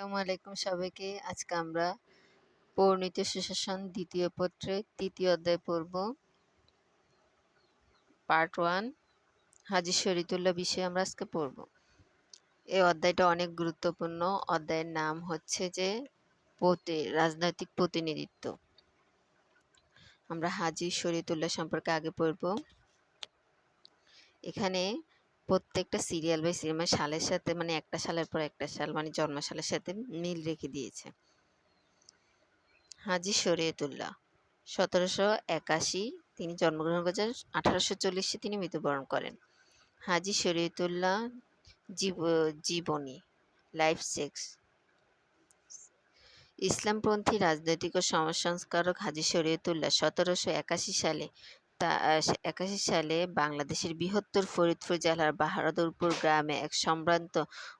আসসালামু আলাইকুম সবাইকে। আজকে আমরা পৌর্ণিত সুশাসন দ্বিতীয় পত্রে তৃতীয় অধ্যায় পড়ব। পার্ট ওয়ান, হাজি শরীতুল্লাহ বিষয়ে আমরা আজকে পড়ব। এই অধ্যায়টা অনেক গুরুত্বপূর্ণ। অধ্যায়ের নাম হচ্ছে যে প্রতি রাজনৈতিক প্রতিনিধিত্ব। আমরা হাজি শরীতুল্লাহ সম্পর্কে আগে পড়ব। এখানে প্রত্যেকটা সিরিয়াল বাই সিরিয়াল মানে সালের সাথে মানে একটা সালের পর একটা সাল মানে জন্ম সালের সাথে মিল রেখে দিয়েছে। হাজি শরীয়তুল্লাহ, সতেরোশো একাশি তিনি জন্মগ্রহণ করেছেন, আঠারোশো চল্লিশে তিনি মৃত্যুবরণ করেন। হাজি শরীয়তুল্লাহ জীব, জীবনী লাইফ সেক্স ইসলামপন্থী রাজনৈতিক ও সমাজ সংস্কারক হাজি শরীয়তুল্লাহ সতেরোশো একাশি সালে একাশি সালে বাংলাদেশের বৃহত্তর ফরিদপুর জেলার বাহাদুরপুর গ্রামে এক সম্ভ্রান্ত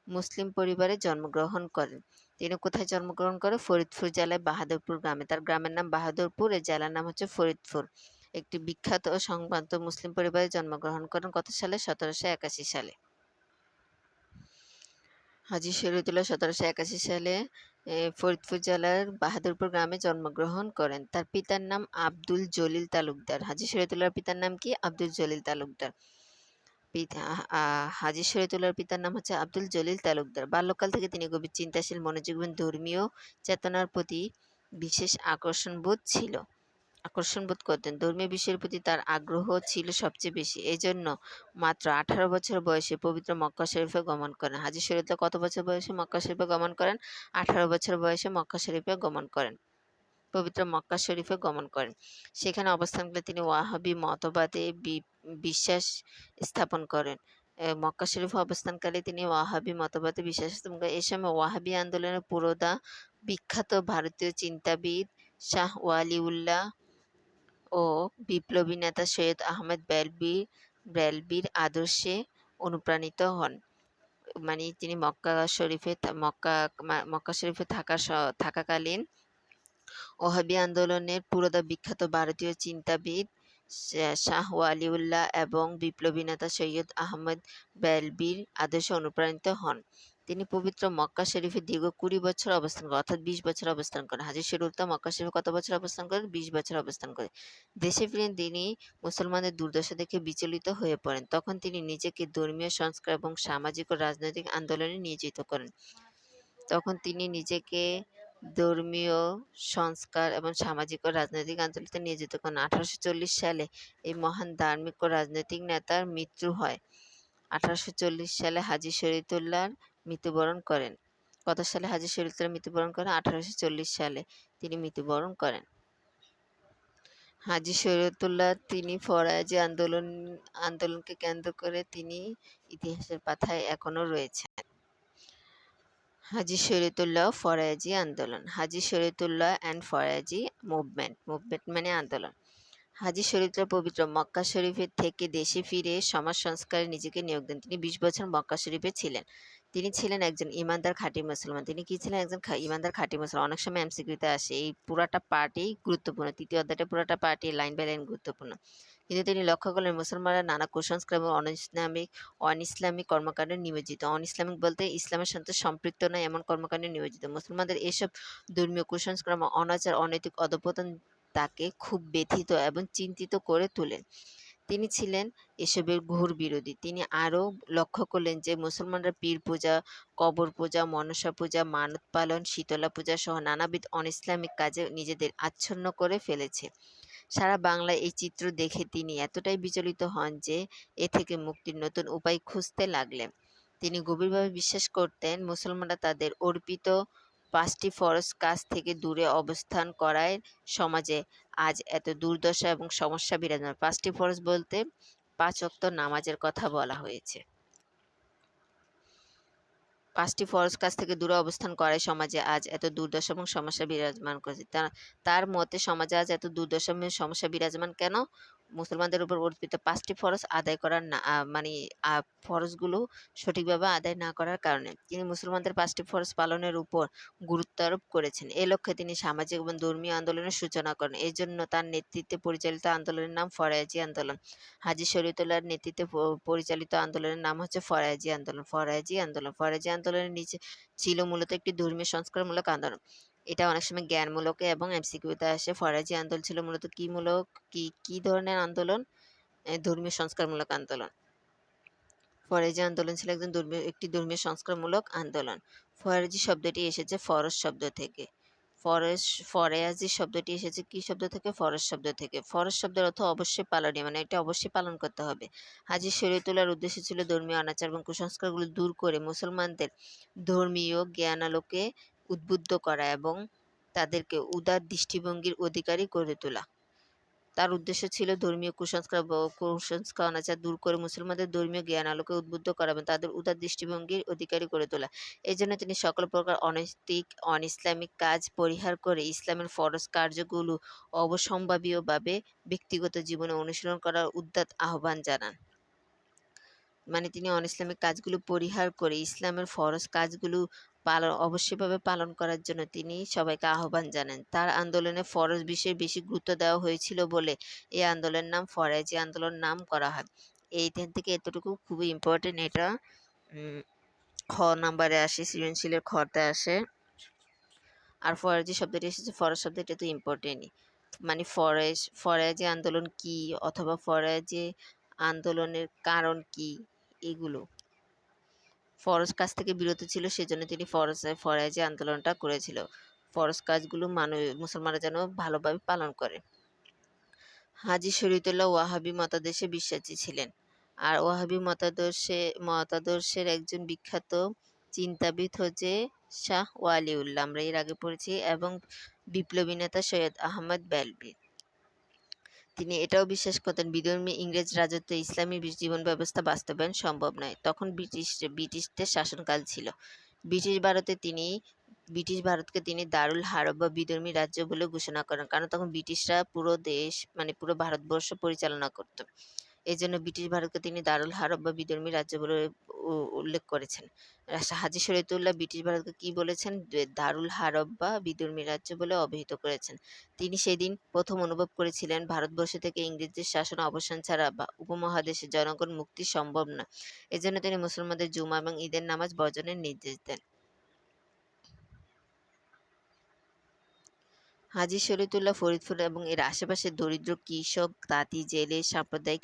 মুসলিম পরিবারে জন্মগ্রহণ করেন। তিনি কোথায় জন্মগ্রহণ করে? ফরিদপুর জেলায় বাহাদুরপুর গ্রামে। তার গ্রামের নাম বাহাদুরপুর, এর জেলার নাম হচ্ছে ফরিদপুর। একটি বিখ্যাত ও সম্ভ্রান্ত মুসলিম পরিবারে জন্মগ্রহণ করেন কত সালে? সতেরোশো একাশি সালে। হাজি শরীদুল্লাহ সতেরোশো একাশি সালে ফরিদপুর জেলার বাহাদুরপুর গ্রামে জন্মগ্রহণ করেন। তার পিতার নাম আব্দুল জলিল তালুকদার। হাজি শরীদুল্লাহর পিতার নাম কি? আব্দুল জলিল তালুকদার। পিতা হাজি শরীদুল্লাহর পিতার নাম হচ্ছে আব্দুল জলিল তালুকদার। বাল্যকাল থেকে তিনি গভীর চিন্তাশীল মনোযোগ ধর্মীয় চেতনার প্রতি বিশেষ আকর্ষণ বোধ ছিল। আকর্ষণ বোধ করতেন। ধর্মীয় বিষয়ের প্রতি তার আগ্রহ ছিল সবচেয়ে বেশি। এই জন্য মাত্র আঠারো বছর বয়সে পবিত্র মক্কা শরীফে গমন করেন। হাজি শরীফ কত বছর বয়সে মক্কা শরীফে গমন করেন? আঠারো বছর বয়সে মক্কা শরীফে গমন করেন। পবিত্র মক্কা শরীফে গমন করেন। সেখানে অবস্থান করে তিনি ওয়াহাবি মতবাদে বিশ্বাস স্থাপন করেন। মক্কা শরীফে অবস্থানকালে তিনি ওয়াহাবি মতবাদে বিশ্বাস স্থাপন করেন। এই সময় ওয়াহাবি আন্দোলনের পুরোদা বিখ্যাত ভারতীয় চিন্তাবিদ শাহ ওয়ালিউল্লাহ ও বিপ্লবী নেতা সৈয়দ আহমেদ বেলবি, বেলবির আদর্শে অনুপ্রাণিত হন। মানে তিনি মক্কা শরীফে মক্কা মক্কা শরীফে থাকা থাকাকালীন ওহাবি আন্দোলনের পুরোদা বিখ্যাত ভারতীয় চিন্তাবিদ শাহ ওয়ালিউল্লাহ এবং বিপ্লবী নেতা সৈয়দ আহমদ বেলবির আদর্শে অনুপ্রাণিত হন। তিনি পবিত্র মক্কা শরীফে দীর্ঘ কুড়ি বছর অবস্থান করেন, অর্থাৎ বিশ বছর অবস্থান করেন। হাজির শরীফতা মক্কা শরীফে কত বছর অবস্থান করেন? বিশ বছর অবস্থান করেন। দেশে ফিরেন তিনি মুসলমানদের দুর্দশা দেখে বিচলিত হয়ে পড়েন। তখন তিনি নিজেকে ধর্মীয়, সংস্কার এবং সামাজিক ও রাজনৈতিক আন্দোলনে নিয়োজিত করেন। তখন তিনি নিজেকে ধর্মীয়, সংস্কার এবং সামাজিক ও রাজনৈতিক আন্দোলনে নিয়োজিত করেন। আঠারোশো চল্লিশ সালে এই মহান ধার্মিক ও রাজনৈতিক নেতার মৃত্যু হয়। আঠারোশো চল্লিশ সালে হাজি শরীদুল্লাহর মৃত্যুবরণ করেন। কত সালে হাজি শরীফুল্লাহ মৃত্যুবরণ করেন আঠারোশো চল্লিশ সালে। তিনি মৃত্যুবরণ করেন। হাজি শরীয়তুল্লাহ তিনি ফরাজি আন্দোলন, আন্দোলনকে কেন্দ্র করে তিনি ইতিহাসের পাথায় এখনও রয়েছেন। হাজি শরীয়তুল্লাহ ফরাজি আন্দোলন। Haji Shariatullah and Faraizi movement. Movement মানে আন্দোলন। হাজি শরীফরা পবিত্র মক্কা শরীফের থেকে দেশে ফিরে সমাজ সংস্কারে নিজেকে নিয়োগ দেন। তিনি বিশ বছর মক্কা শরীফে ছিলেন। তিনি ছিলেন একজন ইমানদার খাঁটি মুসলমান। তিনি কি ছিলেন একজন ইমানদার খাঁটি মুসলমান? অনেক সময় এমসিকিউতে আসে, এই পুরাটা পার্টি গুরুত্বপূর্ণ, তৃতীয় অধ্যায়টা পুরাটা পার্টি লাইন বাই লাইন গুরুত্বপূর্ণ। কিন্তু তিনি লক্ষ্য করলেন মুসলমানরা নানা কুসংস্কার এবং অন ইসলামিক অন ইসলামিক কর্মকাণ্ডে নিয়োজিত। অন ইসলামিক বলতে ইসলামের সাথে সম্পৃক্ত নয়, এমন কর্মকাণ্ডে নিয়োজিত। মুসলমানদের এসব ধর্মীয় কুসংস্কার, অনাচার, অনৈতিক অধপতন তাকে খুব ব্যথিত এবং চিন্তিত করে তোলেন তিনি ছিলেন এসবের ঘোর বিরোধী। তিনি আরও লক্ষ্য করলেন যে, মুসলমানরা পীর পূজা, কবর পূজা, মনসা পূজা, মানত পালন, শীতলা পূজা সহ নানাবিধ অনইসলামিক কাজে নিজেদের আচ্ছন্ন করে ফেলেছে। সারা বাংলায় এই চিত্র দেখে তিনি এতটাই বিচলিত হন যে, এ থেকে মুক্তির নতুন উপায় খুঁজতে লাগলেন। তিনি গভীরভাবে বিশ্বাস করতেন, মুসলমানরা তাদের অর্পিত পাঁচটি ফরজ কাজ থেকে দূরে অবস্থান করায় সমাজে আজ এত দুর্দশা এবং সমস্যা বিরাজমান। পাঁচটি ফরজ বলতে পাঁচ অক্ত নামাজের কথা বলা হয়েছে। পাঁচটি ফরজ কাজ থেকে দূরে অবস্থান করায় সমাজে আজ এত দুর্দশা এবং সমস্যা বিরাজমান করেছে। তার মতে সমাজে আজ এত দুর্দশা এবং সমস্যা বিরাজমান কেন? মুসলমানদের উপর অর্পিত পাঁচটি ফরজ আদায় করার না মানে ফরজগুলো সঠিকভাবে আদায় না করার কারণে তিনি মুসলমানদের পাঁচটি ফরজ পালনের উপর গুরুত্ব আরোপ করেছেন। এ লক্ষ্যে তিনি সামাজিক এবং ধর্মীয় আন্দোলনের সূচনা করেন। এই জন্য তার নেতৃত্বে পরিচালিত আন্দোলনের নাম ফরায়াজি আন্দোলন। হাজি শরীয়তুল্লাহর নেতৃত্বে পরিচালিত আন্দোলনের নাম হচ্ছে ফরায়াজি আন্দোলন। ফরায়াজি আন্দোলন। ফরায়াজি আন্দোলনের নিচে ছিল মূলত একটি ধর্মীয় সংস্কারমূলক আন্দোলন। এটা অনেক সময় জ্ঞানমূলক এবং এমসিকিউতে আসে। ফরাজি আন্দোলন ছিল মূলত কি মূলক? কি কি ধরনের আন্দোলন? ধর্মীয় সংস্কারমূলক আন্দোলন। ফরাজি আন্দোলন ছিল একজন ধর্মীয় একটি ধর্মীয় সংস্কারমূলক আন্দোলন। ফরাজি শব্দটি এসেছে ফরজ শব্দ থেকে। ফরজ ফরেয়াজি শব্দটি এসেছে কি শব্দ থেকে? ফরজ শব্দ থেকে। ফরজ শব্দের অর্থ অবশ্যই পালনীয় মানে এটা অবশ্যই পালন করতে হবে। হাজি তোলার উদ্দেশ্য ছিল ধর্মীয় অনাচার এবং কুসংস্কারগুলো দূর করে মুসলমানদের ধর্মীয় জ্ঞানালোকে উদ্বুদ্ধ করা এবং তাদেরকে উদার দৃষ্টিভঙ্গির অধিকারী করে তোলা। তার উদ্দেশ্য ছিল ধর্মীয় কুসংস্কার কুসংস্কার অনাচার দূর করে মুসলমানদের ধর্মীয় জ্ঞান আলোকে উদ্বুদ্ধ করা এবং তাদের উদার দৃষ্টিভঙ্গির অধিকারী করে তোলা। এই জন্য তিনি সকল প্রকার অনৈতিক অন ইসলামিক কাজ পরিহার করে ইসলামের ফরজ কার্যগুলো অবসম্ভাবীয়ভাবে ব্যক্তিগত জীবনে অনুশীলন করার উদ্যত আহ্বান জানান। মানে তিনি অন ইসলামিক কাজগুলো পরিহার করে ইসলামের ফরজ কাজগুলো পালন, অবশ্যইভাবে পালন করার জন্য তিনি সবাইকে আহ্বান জানান। তার আন্দোলনে ফরজ বিষয়ে বেশি গুরুত্ব দেওয়া হয়েছিল বলে এই আন্দোলনের নাম ফরাজি আন্দোলন নাম করা হয়। এইখান থেকে এতটুকু খুবই ইম্পর্টেন্ট এটা। খ নাম্বারে আসে, সৃজনশীলের খতে আসে। আর ফরাজি শব্দটি এসেছে, ফরজ শব্দটি তো ইম্পর্টেন্টই মানে ফরেজ ফরাজি আন্দোলন কি? অথবা ফরাজি আন্দোলনের কারণ কি? এগুলো। ফরজ কাজ থেকে বিরত ছিল, সেজন্য তিনি ফরজ ফরাজি আন্দোলনটা করেছিল। ফরজ কাজগুলো মানুষ মুসলমানরা যেন ভালোভাবে পালন করে। হাজি শরীয়তুল্লাহ ওয়াহাবি মতাদর্শে বিশ্বাসী ছিলেন। আর ওয়াহাবি মতাদর্শে, মতাদর্শের একজন বিখ্যাত চিন্তাবিদ হচ্ছে শাহ ওয়ালিউল্লাহ। আমরা এর আগে পড়েছি এবং বিপ্লবী নেতা সৈয়দ আহমদ বেলবি। তিনি এটাও বিশ্বাস করতেন, বিধর্মী ইংরেজ রাজত্বে ইসলামী জীবন ব্যবস্থা বাস্তবায়ন সম্ভব নয়। তখন ব্রিটিশ, ব্রিটিশদের শাসনকাল ছিল। ব্রিটিশ ভারতে তিনি, ব্রিটিশ ভারতকে তিনি দারুল হারব বা বিধর্মী রাজ্য বলে ঘোষণা করেন। কারণ তখন ব্রিটিশরা পুরো দেশ মানে পুরো ভারতবর্ষ পরিচালনা করত। এই ব্রিটিশ ভারতকে তিনি দারুল হারব বা বিধর্মী রাজ্য বলে উল্লেখ করেছেন। হাজি শরীয়তুল্লাহ ব্রিটিশ ভারতকে কি বলেছেন? দারুল হারব বা বিদুর্মী রাজ্য বলে অভিহিত করেছেন। তিনি সেদিন প্রথম অনুভব করেছিলেন, ভারতবর্ষ থেকে ইংরেজদের শাসন অবসান ছাড়া বা উপমহাদেশের জনগণ মুক্তি সম্ভব না। এজন্য তিনি মুসলমানদের জুমা এবং ঈদের নামাজ বর্জনের নির্দেশ দেন। হাজি শরীয়তুল্লাহ, ফরিদপুর এবং এর আশেপাশের দরিদ্র কৃষক, তাঁতি, জেলে সাম্প্রদায়িক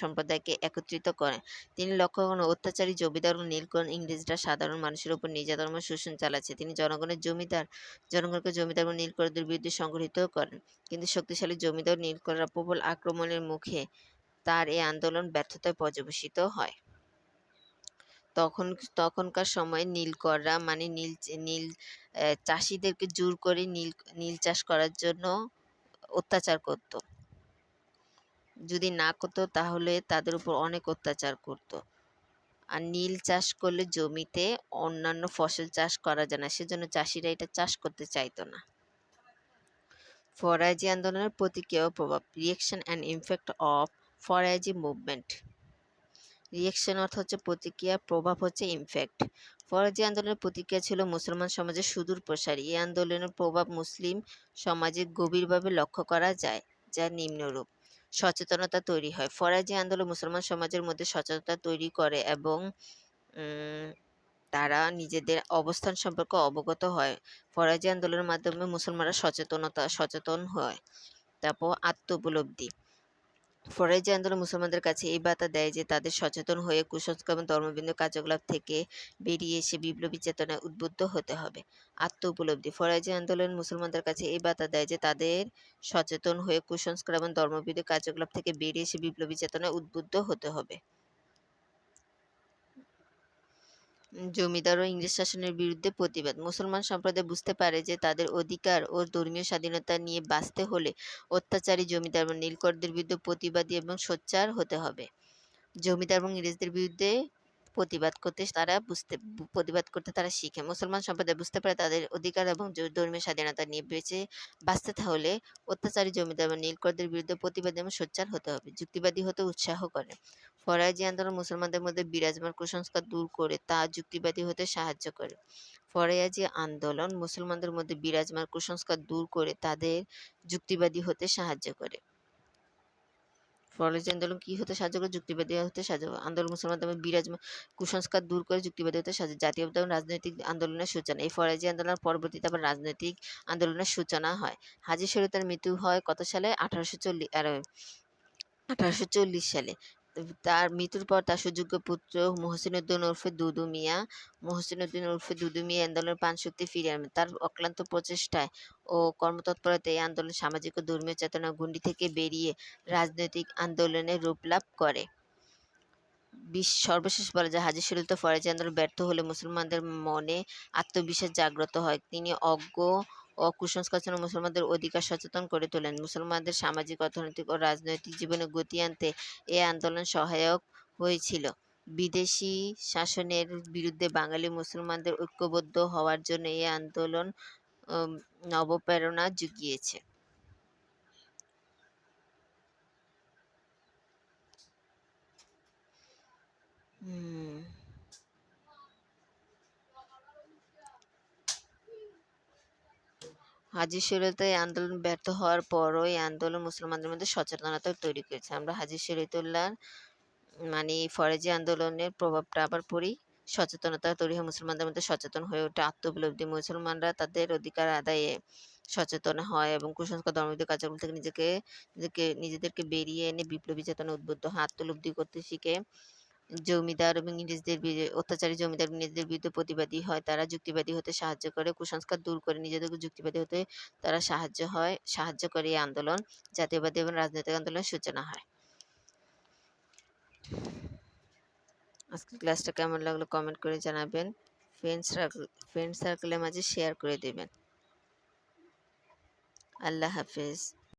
সম্প্রদায়কে একত্রিত করেন। তিনি লক্ষ্য করেন অত্যাচারী জমিদার ও নীলকরণ ইংরেজরা সাধারণ মানুষের উপর নির্যাতন ও শোষণ চালাচ্ছে। তিনি জনগণের জমিদার, জনগণকে জমিদার ও নীলকরদের বিরুদ্ধে সংগঠিত করেন। কিন্তু শক্তিশালী জমিদার নীলকররা প্রবল আক্রমণের মুখে তার এই আন্দোলন ব্যর্থতায় পর্যবেসিত হয়। তখন, তখনকার সময় নীলকররা মানে নীল নীল চাষিদেরকে জোর করে নীল নীল চাষ করার জন্য অত্যাচার করত। যদি না করতো তাহলে তাদের উপর অনেক অত্যাচার করত। আর নীল চাষ করলে জমিতে অন্যান্য ফসল চাষ করা যায় না, সেজন্য চাষিরা এটা চাষ করতে চাইতো না। ফরাজি আন্দোলনের প্রতিক্রিয়া প্রভাব reaction and impact of Faraizi movement reaction অর্থ হচ্ছে প্রতিক্রিয়া প্রভাব হচ্ছে ইমফ্যাক্ট ফরাজি আন্দোলনের প্রতিক্রিয়া ছিল মুসলমান সমাজের সুদূর প্রসারী। এই আন্দোলনের প্রভাব মুসলিম সমাজে গভীরভাবে লক্ষ্য করা যায়, যা নিম্নরূপ। সচেতনতা তৈরি হয়। ফরাজি আন্দোলন মুসলমান সমাজের মধ্যে সচেতনতা তৈরি করে এবং তারা নিজেদের অবস্থান সম্পর্কে অবগত হয়। ফরাজি আন্দোলনের মাধ্যমে মুসলমানরা সচেতনতা, সচেতন হয়। তারপর আত্ম উপলব্ধি ফরাজি আন্দোলন মুসলমানদের কাছে এই বার্তা দেয় যে তাদের সচেতন হয়ে কুসংস্কার এবং ধর্মবিন্দু কার্যকলাপ থেকে বেরিয়ে এসে বিপ্লবী চেতনায় উদ্বুদ্ধ হতে হবে। আত্ম উপলব্ধি ফরাজি আন্দোলন মুসলমানদের কাছে এই বার্তা দেয় যে তাদের সচেতন হয়ে কুসংস্কার এবং ধর্মবিন্দু কার্যকলাপ থেকে বেরিয়ে এসে বিপ্লবী চেতনায় উদ্বুদ্ধ হতে হবে। জমিদার ও ইংরেজ শাসনের বিরুদ্ধে প্রতিবাদ। মুসলমান সম্প্রদায় বুঝতে পারে যে তাদের অধিকার ও ধর্মীয় স্বাধীনতা নিয়ে বাঁচতে হলে অত্যাচারী জমিদার এবং নীলকরদের বিরুদ্ধে প্রতিবাদী এবং সোচ্চার হতে হবে। জমিদার এবং ইংরেজদের বিরুদ্ধে প্রতিবাদ করতে তারা বুঝতে, প্রতিবাদ করতে তারা শিখে। মুসলমান সম্প্রদায় বুঝতে পারে তাদের অধিকার এবং ধর্মীয় স্বাধীনতা নিয়ে বেঁচে, বাঁচতে হলে অত্যাচারী জমিদার এবং নীলকরদের বিরুদ্ধে প্রতিবাদ এবং সোচ্চার হতে হবে, যুক্তিবাদী হতে উৎসাহ করে। ফরাজি আন্দোলন মুসলমানদের মধ্যে বিরাজমান কুসংস্কার দূর করে তা যুক্তিবাদী হতে সাহায্য করে। ফরাজি আন্দোলন মুসলমানদের মধ্যে বিরাজমান কুসংস্কার দূর করে তাদের যুক্তিবাদী হতে সাহায্য করে। ফরাজি আন্দোলন কি হতে সাহায্য করে? যুক্তিবাদী হতে সাহায্য করে। আন্দোলন মুসলমানদের মধ্যে বিরাজমান কুসংস্কার দূর করে যুক্তিবাদী হতে সাহায্য জাতীয়তা এবং রাজনৈতিক আন্দোলনের সূচনা। এই ফরাজি আন্দোলন পরবর্তীতে আবার রাজনৈতিক আন্দোলনের সূচনা হয়। হাজি শরীয়তের মৃত্যু হয় কত সালে? আঠারোশো চল্লিশ আঠারোশো চল্লিশ সালে। তার মৃত্যুর পর তার সুযোগ্য পুত্র মহসিনুদ্দিন ওরফে দুদু মিয়া, মহসিনুদ্দিন ওরফে দুদু মিয়া আন্দোলনের প্রাণ শক্তি ফিরিয়ে আনেন তার অক্লান্ত প্রচেষ্টায় ও কর্মতৎপরতায় এই আন্দোলন সামাজিক ও ধর্মীয় চেতনা গুন্ডি থেকে বেরিয়ে রাজনৈতিক আন্দোলনে রূপ লাভ করে। বিশ- সর্বশেষ বলা যায় হাজি শরীয়ত ফরাজি আন্দোলন ব্যর্থ হলে মুসলমানদের মনে আত্মবিশ্বাস জাগ্রত হয়। তিনি অজ্ঞ ও কুসংস্কার মুসলমানদের অধিকার সচেতন করে তোলেন। মুসলমানদের সামাজিক, অর্থনৈতিক ও রাজনৈতিক জীবনে গতি আনতে এই আন্দোলন সহায়ক হয়েছিল। বিদেশি শাসনের বিরুদ্ধে বাঙালি মুসলমানদের ঐক্যবদ্ধ হওয়ার জন্য এই আন্দোলন নবপ্রেরণা জুগিয়েছে। হুম। হাজি শরীয়তে এই আন্দোলন ব্যর্থ হওয়ার পরও এই আন্দোলন মুসলমানদের মধ্যে সচেতনতা তৈরি করেছে। আমরা হাজি শরীয়তুল্লাহ মানে ফরেজি আন্দোলনের প্রভাবটা আবার পড়ি। সচেতনতা তৈরি হয় মুসলমানদের মধ্যে সচেতন হয়ে ওঠে। আত্মোপলব্ধি মুসলমানরা তাদের অধিকার আদায়ে সচেতন হয় এবং কুসংস্কার ধর্মবিধ কার্যক্রম থেকে নিজেকে নিজেকে, নিজেদেরকে বেরিয়ে এনে বিপ্লবী চেতনা উদ্বুদ্ধ হয়, আত্মলব্ধি করতে শিখে। জমিদার এবং ইংরেজদের অত্যাচারী জমিদার ইংরেজদের বিরুদ্ধে প্রতিবাদী হয়, তারা যুক্তিবাদী হতে সাহায্য করে, কুসংস্কার দূর করে, নিজেদেরকে যুক্তিবাদী হতে তারা সাহায্য হয়, সাহায্য করে এই আন্দোলন, জাতীয়বাদী এবং রাজনৈতিক আন্দোলনের সূচনা হয়। আজকের ক্লাসটা কেমন লাগল কমেন্ট করে জানাবেন। ফ্রেন্ড সার্কেল ফ্রেন্ড সার্কেলের মাঝে শেয়ার করে দেবেন। আল্লাহ হাফেজ।